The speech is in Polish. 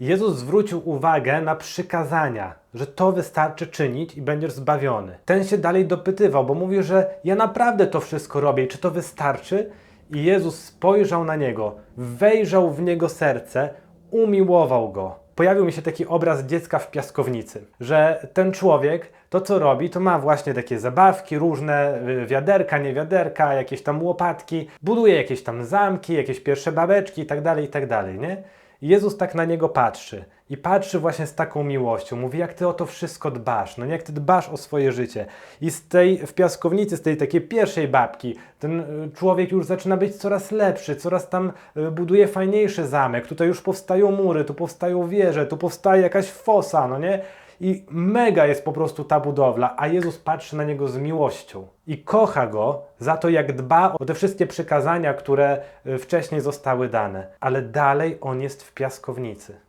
Jezus zwrócił uwagę na przykazania, że to wystarczy czynić i będziesz zbawiony. Ten się dalej dopytywał, bo mówił, że ja naprawdę to wszystko robię czy to wystarczy? I Jezus spojrzał na niego, wejrzał w niego serce, umiłował go. Pojawił mi się taki obraz dziecka w piaskownicy, że ten człowiek to co robi, to ma właśnie takie zabawki różne, y, wiaderka, nie wiaderka, jakieś tam łopatki, buduje jakieś tam zamki, jakieś pierwsze babeczki i tak dalej, i tak nie? Jezus tak na niego patrzy i patrzy właśnie z taką miłością. Mówi, jak ty o to wszystko dbasz, no nie, jak ty dbasz o swoje życie. I z tej, w piaskownicy, z tej takiej pierwszej babki, ten y, człowiek już zaczyna być coraz lepszy, coraz tam y, buduje fajniejszy zamek. Tutaj już powstają mury, tu powstają wieże, tu powstaje jakaś fosa, no nie? I mega jest po prostu ta budowla, a Jezus patrzy na niego z miłością i kocha go za to, jak dba o te wszystkie przykazania, które y, wcześniej zostały dane. Ale dalej on jest w piaskownicy.